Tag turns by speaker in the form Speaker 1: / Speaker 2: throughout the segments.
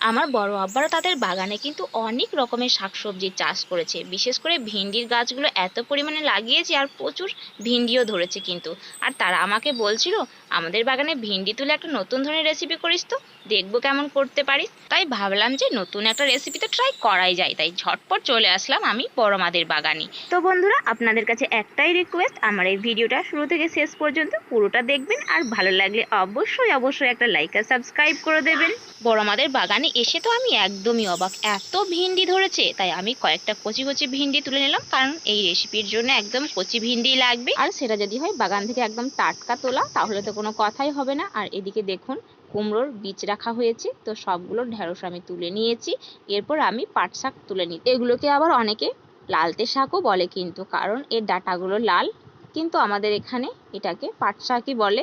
Speaker 1: আমার বড় আব্বারা তাদের বাগানে কিন্তু অনেক রকমের শাকসবজি চাষ করেছে। বিশেষ করে ভিন্ডির গাছগুলো এত পরিমাণে লাগিয়েছে আর প্রচুর ভিন্ডিও ধরেছে কিন্তু। আর তারা আমাকে বলছিল, আমাদের বাগানে ভিন্ডি তুলে একটা নতুন ধরনের রেসিপি করিস তো। দেখব কেমন করতে পারিস তাই ভাবলাম যে নতুন একটা রেসিপি তো ট্রাই করাই যায়। তাই ঝটপট চলে আসলাম আমি বড় মাদের বাগানে। তো বন্ধুরা, আপনাদের কাছে একটাই রিকোয়েস্ট আমার এই ভিডিওটা শুরু থেকে শেষ পর্যন্ত পুরোটা দেখবেন। আর ভালো লাগলে অবশ্যই অবশ্যই একটা লাইক আর সাবস্ক্রাইব করে দেবেন। বড় মাদের বাগানে এসে তো আমি একদমই অবাক। এত ভিন্ডি ধরেছে, তাই আমি কয়েকটা কচি কচি ভিন্ডি তুলে নিলাম। কারণ এই রেসিপির জন্য একদম কচি ভিন্ডি লাগবে। আর সেটা যদি হয় বাগান থেকে একদম টাটকা তোলা, তাহলে তো কোনো কথাই হবে না। আর এদিকে দেখুন কুমড়োর বীজ রাখা হয়েছে। তো সবগুলো ঢেঁড়স আমি তুলে নিয়েছি। এরপর আমি পাট শাক তুলে নিই। এগুলোকে আবার অনেকে লালতে শাকও বলে কিন্তু, কারণ এর ডাটাগুলো লাল। কিন্তু আমাদের এখানে এটাকে পাট শাকই বলে।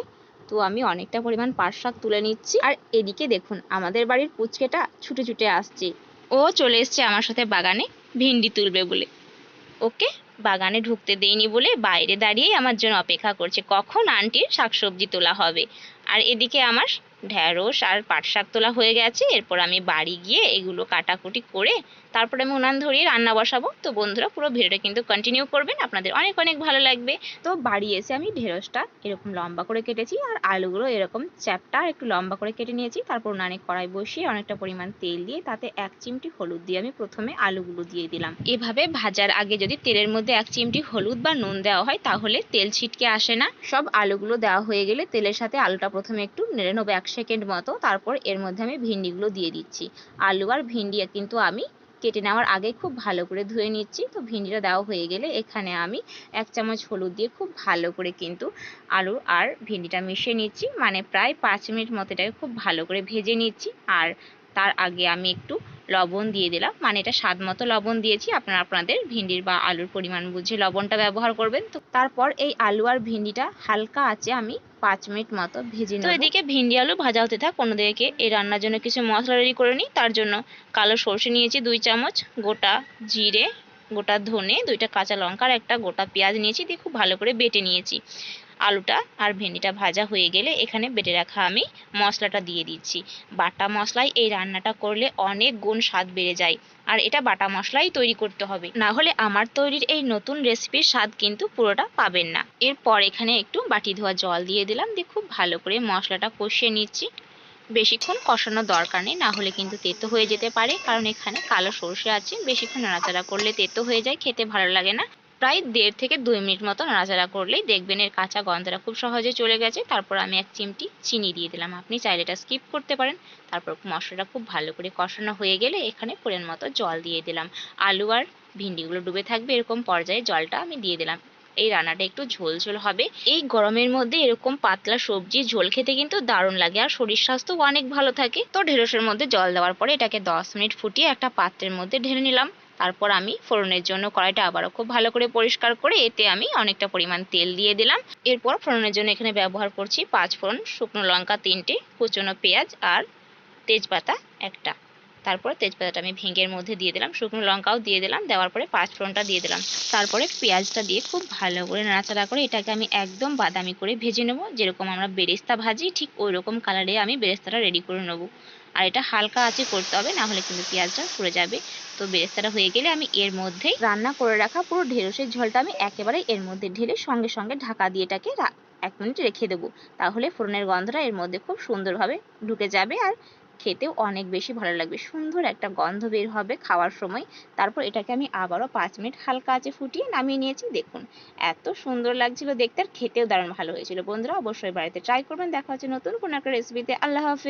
Speaker 1: তো আমি অনেকটা পরিমাণ পাট শাক তুলে নিচ্ছি। আর এদিকে দেখুন, আমাদের বাড়ির পুচকেটা ছুটে ছুটে আসছে। ও চলে এসছে আমার সাথে বাগানে ভিন্ডি তুলবে বলে। ওকে বাগানে ঢুকতে দেইনি বলে বাইরে দাঁড়িয়েই আমার জন্য অপেক্ষা করছে। কখন আন্টির শাকসবজি তোলা হবে? আর এদিকে আমার ঢ্যাঁড়স আর পাট শাক তোলা হয়ে গেছে। এরপর আমি বাড়ি গিয়ে এগুলো কাটাকুটি করে তারপরে আমি উনান ধরিয়ে রান্না বসাবো। তো বন্ধুরা, পুরো ভিডিওটা কিন্তু কন্টিনিউ করবেন। আপনাদের অনেক অনেক ভালো লাগবে। তো বাড়ি এসে আমি ঢেঁড়সটা এরকম লম্বা করে কেটেছি আর আলুগুলো এরকম চ্যাপটা একটু লম্বা করে কেটে নিয়েছি। তারপর উনানে কড়াই বসিয়ে অনেকটা পরিমাণ তেল দিয়ে তাতে এক চিমটি হলুদ দিয়ে আমি প্রথমে আলুগুলো দিয়ে দিলাম। এভাবে ভাজার আগে যদি তেলের মধ্যে এক চিমটি হলুদ বা নুন দেওয়া হয়, তাহলে তেল ছিটকে আসে না। সব আলুগুলো দেওয়া হয়ে গেলে তেলের সাথে আলুটা প্রথমে একটু নেড়ে নেব এক সেকেন্ড মতো তারপর এর মধ্যে আমি ভিন্ডিগুলো দিয়ে দিচ্ছি। আলু আর ভিন্ডি কিন্তু আমি কেটে নেওয়ার আগে খুব ভালো করে ধুয়ে নিচ্ছি। তো ভিন্ডিটা দেওয়া হয়ে গেলে এখানে আমি এক চামচ হলুদ দিয়ে খুব ভালো করে কিন্তু আলু আর ভিন্ডিটা মিশিয়ে নিচ্ছি। মানে প্রায় পাঁচ মিনিট মতো এটাকে খুব ভালো করে ভেজে নিচ্ছি। আর তার আগে আমি একটু লবণ দিয়ে দিলাম। মানে এটা স্বাদ মতো লবণ দিয়েছি। আপনারা আপনাদের ভিন্ডির বা আলুর পরিমাণ বুঝে লবণটা ব্যবহার করবেন। তো তারপর এই আলু আর ভিন্ডিটা হালকা আছে আমি পাঁচ মিনিট মতো ভেজে তো এদিকে ভিন্ডি আলু ভাজা হতে থাক কোনো দিকে এই রান্নার জন্য কিছু মশলা রেডি করে নিই তার জন্য কালো সরষে নিয়েছি দুই চামচ গোটা জিরে গোটা ধনে দুইটা কাঁচা লঙ্কা আর একটা গোটা পেঁয়াজ নিয়েছি দিয়ে খুব ভালো করে বেটে নিয়েছি। আলুটা আর ভেন্ডিটা ভাজা হয়ে গেলে এখানে বেটে রাখা আমি মশলাটা দিয়ে দিচ্ছি। বাটা মশলায় এই রান্নাটা করলে অনেক গুণ স্বাদ বেড়ে যায়। আর এটা বাটা মশলাই তৈরি করতে হবে। না হলে আমার তৈরির এই নতুন রেসিপির স্বাদ কিন্তু পুরোটা পাবেন না। এরপর এখানে একটু বাটি ধোয়া জল দিয়ে দিলাম দিয়ে খুব ভালো করে মশলাটা কষিয়ে নিচ্ছি। বেশিক্ষণ কষানোর দরকার নেই, না হলে কিন্তু তেতো হয়ে যেতে পারে। কারণ এখানে কালো সর্ষে আছে, বেশিক্ষণ নাড়াচাড়া করলে তেতো হয়ে যায়, খেতে ভালো লাগে না। প্রায় দেড় থেকে দুই মিনিট মতো নাড়াচাড়া করলেই দেখবেন এর কাঁচা গন্ধটা খুব সহজে চলে গেছে। তারপর আমি এক চিমটি চিনি দিয়ে দিলাম। আপনি চাইলে এটা স্কিপ করতে পারেন। তারপর মশলাটা খুব ভালো করে কষানো হয়ে গেলে এখানে পরিমাণ মতো জল দিয়ে দিলাম। আলু আর ভিন্ডিগুলো ডুবে থাকবে এরকম পর্যায়ে জলটা আমি দিয়ে দিলাম। এই রান্নাটা একটু ঝোল ঝোল হবে। এই গরমের মধ্যে এরকম পাতলা সবজি ঝোল খেতে কিন্তু দারুণ লাগে আর শরীর স্বাস্থ্যও অনেক ভালো থাকে। তো ঢেঁড়সের মধ্যে জল দেওয়ার পরে এটাকে দশ মিনিট ফুটিয়ে একটা পাত্রের মধ্যে ঢেলে নিলাম। তারপর আমি ফোড়নের জন্য কড়াইটা আবারও খুব ভালো করে পরিষ্কার করে এতে আমি অনেকটা পরিমাণ তেল দিয়ে দিলাম। এরপর ফোড়নের জন্য এখানে ব্যবহার করছি পাঁচ ফোড়ন শুকনো লঙ্কা তিনটে, কুচনো পেঁয়াজ আর তেজপাতা একটা। তারপরে তেজপাতাটা আমি ভেঙের মধ্যে দিয়ে দিলাম, শুকনো লঙ্কাও দিয়ে দিলাম, দেওয়ার পরে পাঁচ ফোড়নটা দিয়ে দিলাম। তারপরে পেঁয়াজটা দিয়ে খুব ভালো করে নাড়াচাড়া করে এটাকে আমি একদম বাদামি করে ভেজে নেব, যেরকম আমরা বেরেস্তা ভাজি ঠিক ওই রকম কালারে আমি বেরেস্তাটা রেডি করে নেব। আর এটা হালকা আছে করতে হবে, না হলে কিন্তু পেঁয়াজটা পুড়ে যাবে। তো বেরেস্তাটা হয়ে গেলে আমি এর মধ্যেই রান্না করে রাখা পুরো ঢেঁড়সের ঝোলটা আমি একেবারে এর মধ্যে ঢেলে সঙ্গে সঙ্গে ঢাকা দিয়ে এটাকে এক মিনিট রেখে দেবো। তাহলে ফোড়নের গন্ধটা এর মধ্যে খুব সুন্দরভাবে ঢুকে যাবে আর খেতেও অনেক বেশি ভালো লাগবে। সুন্দর একটা গন্ধ বের হবে খাওয়ার সময়। তারপর এটাকে আমি আবারও পাঁচ মিনিট হালকা আঁচে ফুটিয়ে নামিয়ে নিয়েছি। দেখুন, এত সুন্দর লাগছিল দেখতে আর খেতেও দারুণ ভালো হয়েছিল। বন্ধুরা, অবশ্যই বাড়িতে ট্রাই করবেন। দেখা হচ্ছে নতুন কোনো একটা রেসিপিতে আল্লাহ হাফিজ।